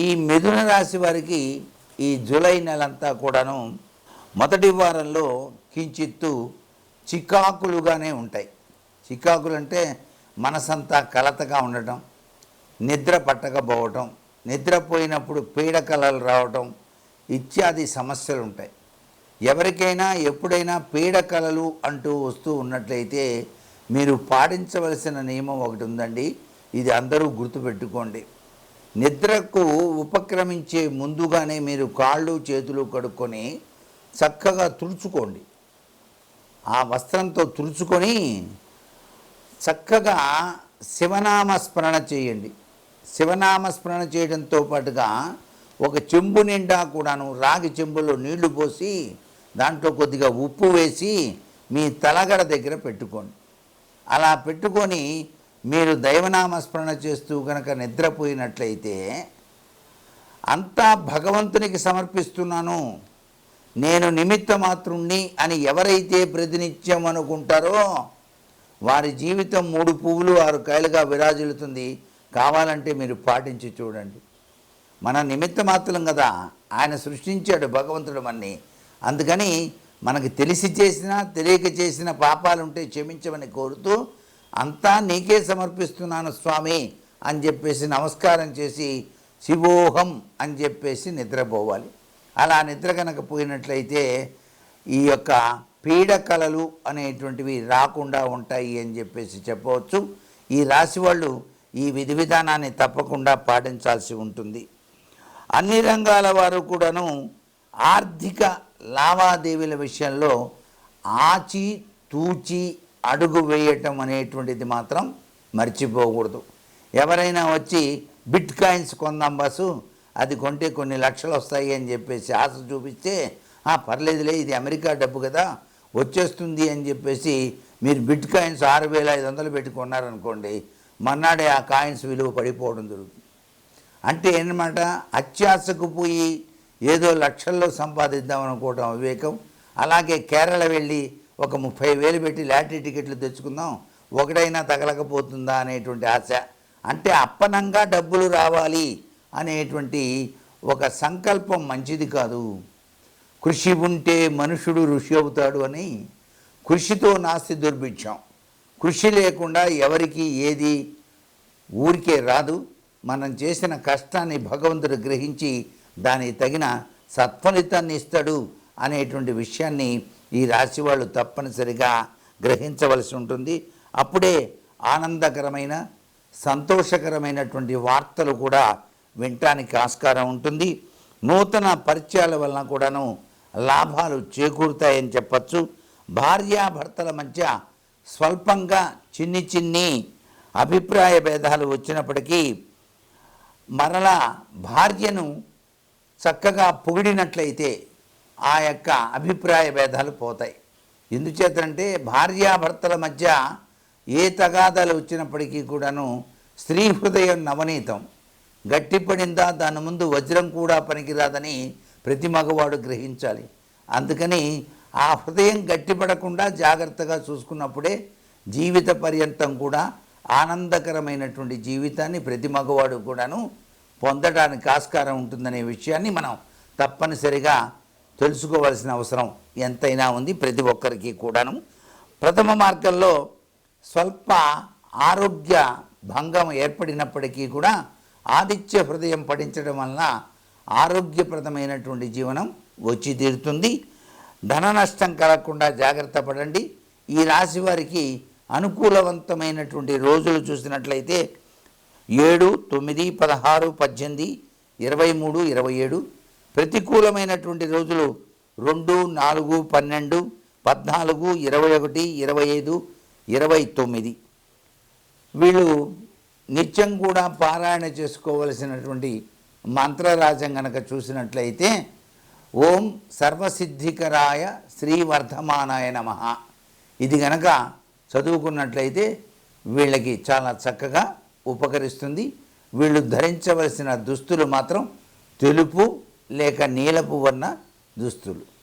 ఈ మిథున రాశి వారికి ఈ జూలై నెలంతా కూడాను మొదటి వారంలో కించిత్తు చికాకులుగానే ఉంటాయి. చికాకులు అంటే మనసంతా కలతగా ఉండటం నిద్ర పట్టకపోవటం నిద్రపోయినప్పుడు పీడకలలు రావటం ఇత్యాది సమస్యలు ఉంటాయి. ఎవరికైనా ఎప్పుడైనా పీడకలలు అంటూ వస్తూ ఉన్నట్లయితే మీరు పాటించవలసిన నియమం ఒకటి ఉందండి. ఇది అందరూ గుర్తుపెట్టుకోండి. నిద్రకు ఉపక్రమించే ముందుగానే మీరు కాళ్ళు చేతులు కడుక్కొని చక్కగా తుడుచుకోండి. ఆ వస్త్రంతో తుడుచుకొని చక్కగా శివనామ స్మరణ చేయండి. శివనామ స్మరణ చేయడంతో పాటుగా ఒక చెంబు నిండా కూడాను రాగి చెంబులో నీళ్ళు పోసి దాంట్లో కొద్దిగా ఉప్పు వేసి మీ తలగడ దగ్గర పెట్టుకోండి. అలా పెట్టుకొని మీరు దైవనామ స్మరణ చేస్తూ కనుక నిద్రపోయినట్లయితే అంతా భగవంతునికి సమర్పిస్తున్నాను. నేను నిమిత్త మాత్రుణ్ణి అని ఎవరైతే ప్రతినిత్యం అనుకుంటారో వారి జీవితం మూడు పువ్వులు ఆరు కాయలుగా విరాజిల్లుతుంది. కావాలంటే మీరు పాటించి చూడండి. మన నిమిత్త మాత్రం కదా ఆయన సృష్టించాడు భగవంతుడు మన్ని. అందుకని మనకి తెలిసి చేసిన తెలియక చేసిన పాపాలుంటే క్షమించమని కోరుతూ అంతా నీకే సమర్పిస్తున్నాను స్వామి అని చెప్పేసి నమస్కారం చేసి శివోహం అని చెప్పేసి నిద్రపోవాలి. అలా నిద్ర కనుక పోయినట్లయితే ఈ యొక్క పీడకలలు అనేటువంటివి రాకుండా ఉంటాయి అని చెప్పేసి చెప్పవచ్చు. ఈ రాశి వాళ్ళు ఈ విధి విధానాన్ని తప్పకుండా పాటించాల్సి ఉంటుంది. అన్ని రంగాల వారు కూడాను ఆర్థిక లావాదేవీల విషయంలో ఆచి తూచి అడుగు వేయటం అనేటువంటిది మాత్రం మర్చిపోకూడదు. ఎవరైనా వచ్చి బిట్ కాయిన్స్ కొందాం బస్సు అది కొంటే కొన్ని లక్షలు వస్తాయి అని చెప్పేసి ఆశ చూపిస్తే పర్లేదులే ఇది అమెరికా డబ్బు కదా వచ్చేస్తుంది అని చెప్పేసి మీరు బిట్ కాయిన్స్ ఆరు వేల ఐదు వందలు పెట్టుకున్నారనుకోండి మన్నాడే మర్నాడే ఆ కాయిన్స్ విలువ పడిపోవడం జరుగుతుంది. అంటే ఏంటన్నమాట అత్యాశకు పోయి ఏదో లక్షల్లో సంపాదిద్దాం అనుకోవటం వివేకం అలాగే కేరళ వెళ్ళి ఒక ముప్పై వేలు పెట్టి లాటరీ టికెట్లు తెచ్చుకుందాం. ఒకటైనా తగలకపోతుందా అనేటువంటి ఆశ. అంటే అప్పనంగా డబ్బులు రావాలి అనేటువంటి ఒక సంకల్పం మంచిది కాదు. కృషి ఉంటే మనుషుడు ఋషి అవుతాడు అని కృషితో నాస్తి దుర్భిక్షం. కృషి లేకుండా ఎవరికి ఏది ఊరికే రాదు. మనం చేసిన కష్టాన్ని భగవంతుడు గ్రహించి దానికి తగిన సత్ఫలితాన్ని ఇస్తాడు అనేటువంటి విషయాన్ని ఈ రాశి వాళ్ళు తప్పనిసరిగా గ్రహించవలసి ఉంటుంది. అప్పుడే ఆనందకరమైన సంతోషకరమైనటువంటి వార్తలు కూడా వినటానికి ఆస్కారం ఉంటుంది. నూతన పరిచయాల వలన కూడాను లాభాలు చేకూరుతాయని చెప్పచ్చు. భార్యాభర్తల మధ్య స్వల్పంగా చిన్ని చిన్ని అభిప్రాయ భేదాలు వచ్చినప్పటికీ మరలా భార్యను చక్కగా పొగిడినట్లయితే ఆ యొక్క అభిప్రాయ భేదాలు పోతాయి. ఎందుచేతంటే భార్యాభర్తల మధ్య ఏ తగాదాలు వచ్చినప్పటికీ కూడాను స్త్రీ హృదయం నవనీతం. గట్టిపడిందా దాని ముందు వజ్రం కూడా పనికిరాదని ప్రతి మగవాడు గ్రహించాలి. అందుకని ఆ హృదయం గట్టిపడకుండా జాగ్రత్తగా చూసుకున్నప్పుడే జీవిత పర్యంతం కూడా ఆనందకరమైనటువంటి జీవితాన్ని ప్రతి మగవాడు కూడాను పొందడానికి ఆస్కారం ఉంటుందనే విషయాన్ని మనం తప్పనిసరిగా తెలుసుకోవాల్సిన అవసరం ఎంతైనా ఉంది ప్రతి ఒక్కరికి కూడాను. ప్రథమ మార్గంలో స్వల్ప ఆరోగ్య భంగం ఏర్పడినప్పటికీ కూడా ఆదిత్య హృదయం పఠించడం వలన ఆరోగ్యప్రదమైనటువంటి జీవనం వచ్చి తీరుతుంది. ధన నష్టం కలగకుండా జాగ్రత్త పడండి. ఈ రాశి వారికి అనుకూలవంతమైనటువంటి రోజులు చూసినట్లయితే ఏడు తొమ్మిది పదహారు పద్దెనిమిది ఇరవై మూడు ఇరవై ఏడు ప్రతికూలమైనటువంటి రోజులు రెండు నాలుగు పన్నెండు పద్నాలుగు ఇరవై ఒకటి ఇరవై ఐదు ఇరవై తొమ్మిది. వీళ్ళు నిత్యం కూడా పారాయణ చేసుకోవలసినటువంటి మంత్రరాజం గనక చూసినట్లయితే ఓం సర్వసిద్ధికరాయ శ్రీవర్ధమానాయ నమ. ఇది గనక చదువుకున్నట్లయితే వీళ్ళకి చాలా చక్కగా ఉపకరిస్తుంది. వీళ్ళు ధరించవలసిన దుస్తులు మాత్రం తెలుపు లేక నీలపు వర్ణ దుస్తులు.